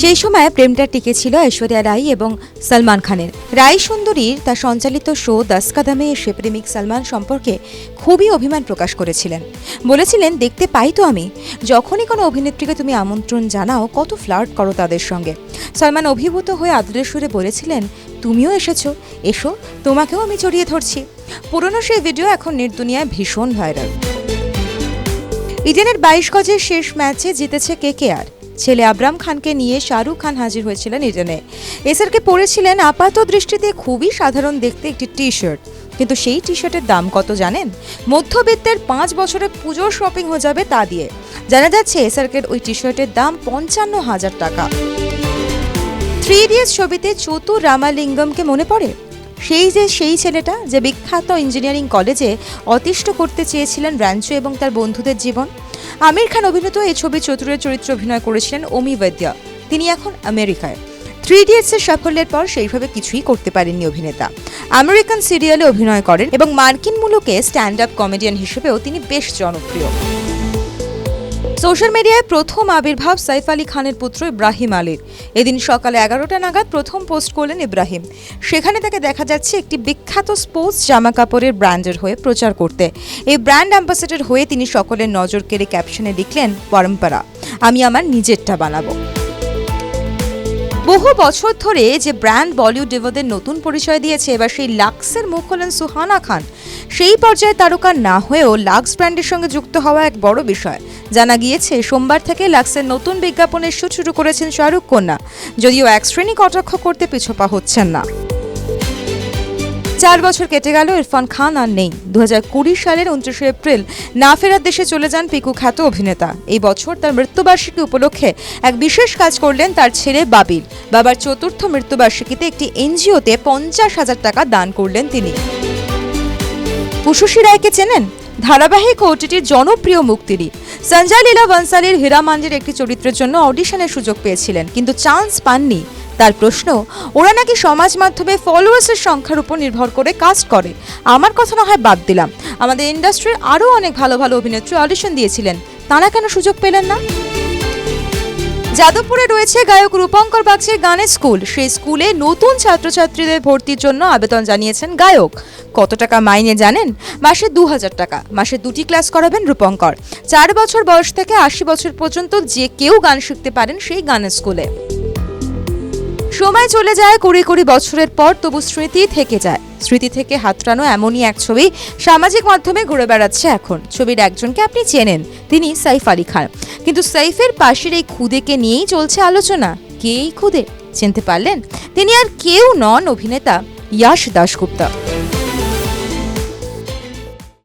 সেই সময় প্রেমটা টিকে ছিল ঐশ্বরিয়া রাই এবং সলমান খানের। রাই সুন্দরীর তার সঞ্চালিত শো দশ কাদামে এসে প্রেমিক সলমান সম্পর্কে খুবই অভিমান প্রকাশ করেছিলেন। বলেছিলেন, দেখতে পাই তো আমি। যখনই কোনো অভিনেত্রীকে তুমি আমন্ত্রণ জানাও, কত ফ্লার্ট করো তাদের সঙ্গে। সলমান অভিভূত হয়ে আদরের সুরে বলেছিলেন, তুমিও এসেছ। এসো, তোমাকেও আমি জড়িয়ে ধরছি। পুরনো সেই ভিডিও এখন নির্দুনিয়ায় ভীষণ ভাইরাল। ইডেনের বাইশ গজের শেষ ম্যাচে জিতেছে কেকেআর ছেলে আবরাম খানকে নিয়ে শাহরুখ খান হাজির হয়েছিলেন ইডেনে। এসআরকে পরেছিলেন আপাত দৃষ্টিতে খুবই সাধারণ দেখতে একটি টি শার্ট কিন্তু সেই টি শার্টের দাম কত জানেন? মধ্যবিত্তের পাঁচ বছরে পুজোর শপিং হয়ে যাবে তা দিয়ে। জানা যাচ্ছে এসআরকের ওই টি শার্টের দাম পঞ্চান্ন হাজার টাকা। থ্রি ইডিয়টস ছবিতে চতুর রামালিঙ্গমকে মনে পড়ে? সেই যে সেই ছেলেটা যে বিখ্যাত ইঞ্জিনিয়ারিং কলেজে অতিষ্ঠ করতে চেয়েছিলেন র্যাঞ্চো এবং তার বন্ধুদের জীবন। আমির খান অভিনীত এই ছবি চতুরের চরিত্রে অভিনয় করেছিলেন অমি বৈদ্যা। তিনি এখন আমেরিকায়। থ্রি ইডিয়টসের সাফল্যের পর সেইভাবে কিছুই করতে পারেননি অভিনেতা। আমেরিকান সিরিয়ালে অভিনয় করেন এবং মার্কিন মূলকে স্ট্যান্ড আপ কমেডিয়ান হিসেবেও তিনি বেশ জনপ্রিয়। সোশ্যাল মিডিয়ায় প্রথম আবির্ভাব সাইফ আলী খানের পুত্র ইব্রাহিম আলীর। এদিন সকালে এগারোটা নাগাদ প্রথম পোস্ট করলেন ইব্রাহিম। সেখানে তাকে দেখা যাচ্ছে একটি বিখ্যাত স্পোর্টস জামা কাপড়ের ব্র্যান্ডের হয়ে প্রচার করতে। এই ব্র্যান্ড অ্যাম্বাসেডর হয়ে তিনি সকলের নজর কেড়ে ক্যাপশনে লিখলেন, পরম্পরা, আমি আমার নিজেরটা বানাবো। বহু বছর ধরে যে ব্র্যান্ড বলিউড ডিভোদের নতুন পরিচয় দিয়েছে, এবার সেই লাক্সের মুখ হলেন সুহানা খান। সেই পর্যায়ে তারকা না হয়েও লাক্স ব্র্যান্ডের সঙ্গে যুক্ত হওয়া এক বড় বিষয়। জানা গিয়েছে, সোমবার থেকে লাক্সের নতুন বিজ্ঞাপনের শুট শুরু করেছেন শাহরুখ কন্যা। যদিও এক শ্রেণি কটাক্ষ করতে পিছপা হচ্ছেন না। চার বছর কেটে গেল, ইরফান খান আর নেই। দু সালের উনত্রিশে এপ্রিল না ফেরার দেশে চলে যান পিকু খ্যাত অভিনেতা। এই বছর তার মৃত্যুবার্ষিকী উপলক্ষে এক বিশেষ কাজ করলেন তার ছেলে বাবিল। বাবার চতুর্থ মৃত্যুবার্ষিকীতে একটি এনজিওতে পঞ্চাশ হাজার টাকা দান করলেন তিনি। উশুশী রায়কে চেনেন? ধারাবাহিক ওটিটির জনপ্রিয় মুক্তিরই। সঞ্জয় লীলা বনসালির হীরা মান্ডির একটি চরিত্রের জন্য অডিশনের সুযোগ পেয়েছিলেন, কিন্তু চান্স পাননি। তার প্রশ্ন, ওরা নাকি সমাজ মাধ্যমে ফলোয়ার্সের সংখ্যার উপর নির্ভর করে কাজ করে? আমার কথা না হয় বাদ দিলাম। আমাদের ইন্ডাস্ট্রির আরও অনেক ভালো ভালো অভিনেত্রী অডিশন দিয়েছিলেন। তারা কেন সুযোগ পেলেন না? যাদবপুরে রয়েছে গায়ক রূপঙ্কর বাগচির গানের স্কুল। সেই স্কুলে নতুন ছাত্রছাত্রীদের ভর্তির জন্য আবেদন জানিয়েছেন গায়ক। কত টাকা মাইনে জানেন? মাসে দু হাজার টাকা। মাসে দুটি ক্লাস করাবেন রূপঙ্কর। চার বছর বয়স থেকে আশি বছর পর্যন্ত যে কেউ গান শিখতে পারেন সেই গানের স্কুলে। সময় চলে যায়, কুড়ি কুড়ি বছরের পর তবু স্মৃতি থেকে যায়। স্মৃতি থেকে হাতড়ানো এমনই এক ছবি সামাজিক মাধ্যমে ঘুরে বেড়াচ্ছে এখন। ছবির একজনকে আপনি চেনেন, তিনি সাইফ আলী খান। কিন্তু সাইফের পাশের এই খুদেকে নিয়েই চলছে আলোচনা। কে এই খুদে? চিনতে পারলেন? তিনি আর কেউ নন অভিনেতা ইয়াশ দাশগুপ্তা।